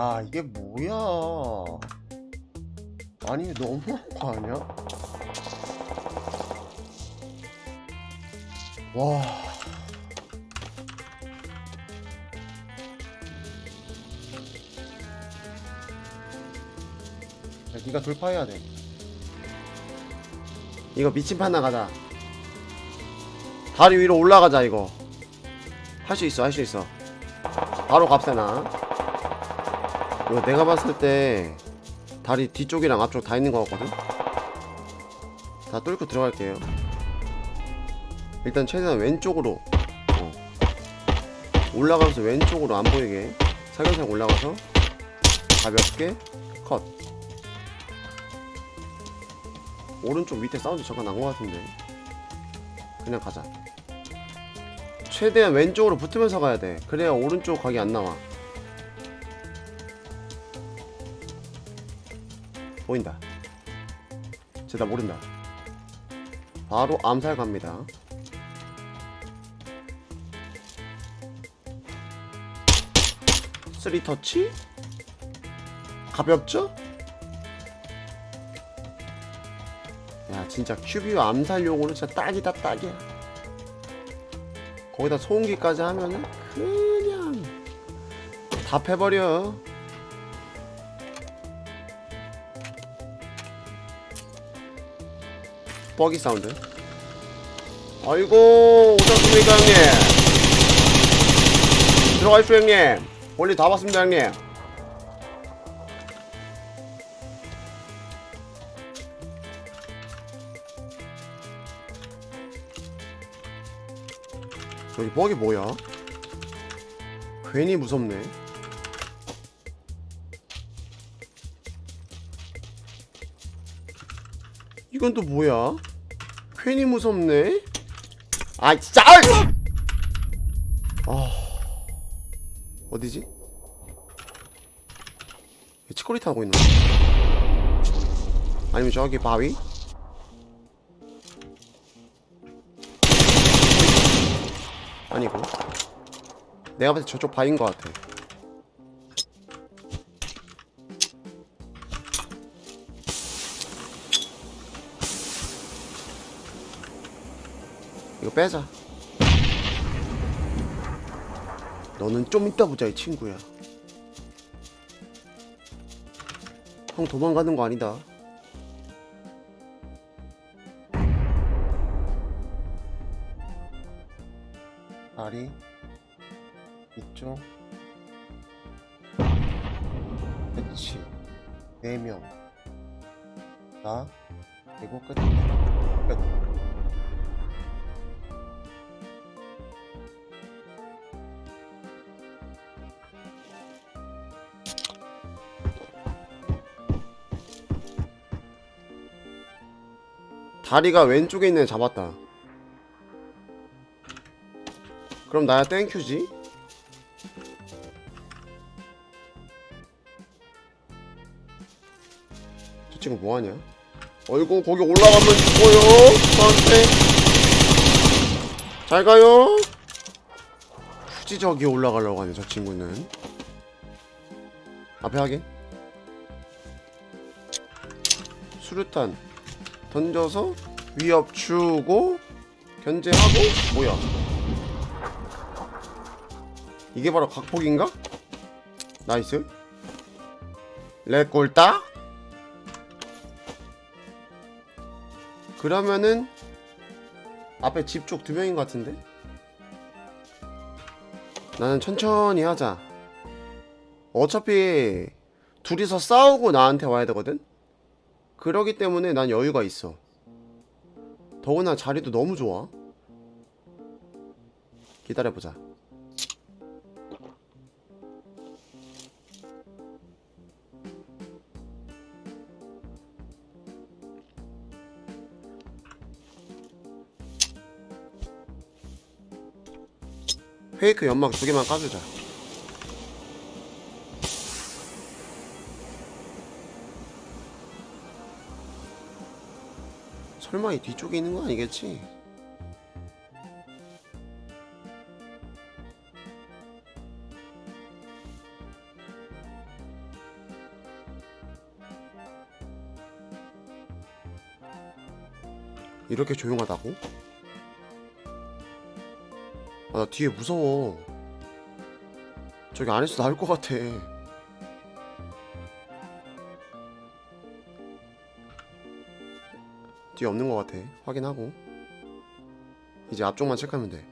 야 이게 뭐야? 아니 너무한 거 아니야? 와. 야, 네가 돌파해야 돼. 이거 미친 판 나 가자. 다리 위로 올라가자 이거. 할 수 있어 할 수 있어. 바로 갑세나 이거 내가 봤을 때 다리 뒤쪽이랑 앞쪽 다 있는 것 같거든? 다 뚫고 들어갈게요. 일단 최대한 왼쪽으로 어. 올라가면서 왼쪽으로 안 보이게 살살살 올라가서 가볍게 컷. 오른쪽 밑에 사운드 잠깐 난 것 같은데. 그냥 가자. 최대한 왼쪽으로 붙으면서 가야 돼. 그래야 오른쪽 각이 안 나와 보인다. 쟤나 모른다. 바로 암살 갑니다. 쓰리 터치? 가볍죠? 야 진짜 큐비와 암살용으로 진짜 딱이다 딱이야. 거기다 소음기까지 하면은 그냥 다 패버려 버기 사운드. 아이고 오셨습니까 형님. 들어가십시오 형님. 볼일 다 봤습니다 형님. 저기 버기 뭐야? 괜히 무섭네. 이건 또 뭐야? 괜히 무섭네. 아 진짜. 아 어디지? 치코리 타고 있는 거? 아니면 저기 바위? 아니고 내가 봤을 때 저쪽 바위인 것 같아. 이거 빼자. 너는 좀 이따 보자, 이 친구야. 형 도망가는 거 아니다. 다리 이쪽 그치 네명 나 그리고 끝 끝. 다리가 왼쪽에 있는 애 잡았다. 그럼 나야 땡큐지? 저 친구 뭐하냐? 어이구 거기 올라가면 죽어요 저한테 잘 가요 굳이 저기 올라가려고 하네 저 친구는 앞에 하게 수류탄 던져서 위협 주고 견제하고 뭐야 이게 바로 각폭인가? 나이스. 레꼴딱 그러면은 앞에 집 쪽 두 명인 것 같은데? 나는 천천히 하자. 어차피 둘이서 싸우고 나한테 와야 되거든 그러기 때문에 난 여유가 있어. 더구나 자리도 너무 좋아. 기다려보자. 페이크 연막 두 개만 까주자. 설마 이 뒤쪽에 있는 거 아니겠지? 이렇게 조용하다고? 아, 나 뒤에 무서워. 저기 안에서 나올 것 같아. 뒤에 없는 것 같아. 확인하고. 이제 앞쪽만 체크하면 돼.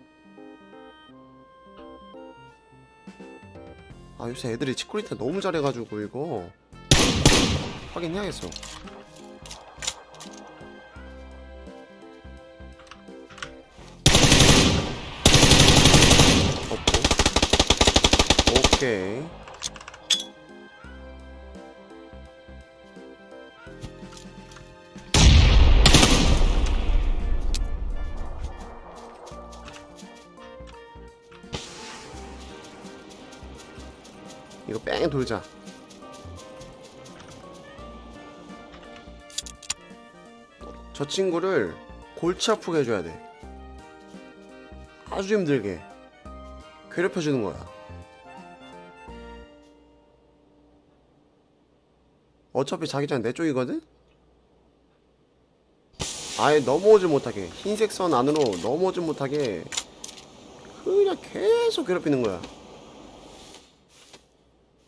아, 요새 애들이 치코리타 너무 잘해가지고, 이거. 확인해야겠어. 오케이. 이거 뺑 돌자. 저 친구를 골치 아프게 해줘야 돼. 아주 힘들게. 괴롭혀주는 거야. 어차피 자기장 내 쪽이거든? 아예 넘어오지 못하게 흰색 선 안으로 넘어오지 못하게 그냥 계속 괴롭히는 거야.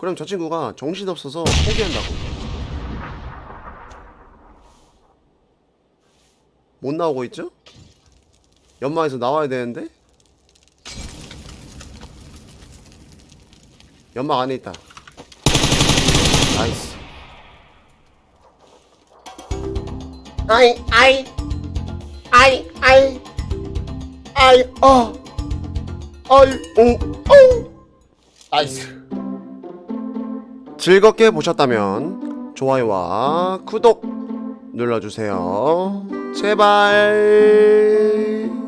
그럼 저 친구가 정신없어서 포기한다고. 못 나오고 있죠? 연마에서 나와야 되는데? 연막 안에 있다. 나이스. 아이 아이 아이 아이 아이 어 아이 오 오 나이스 즐겁게 보셨다면 좋아요와 구독 눌러주세요. 제발.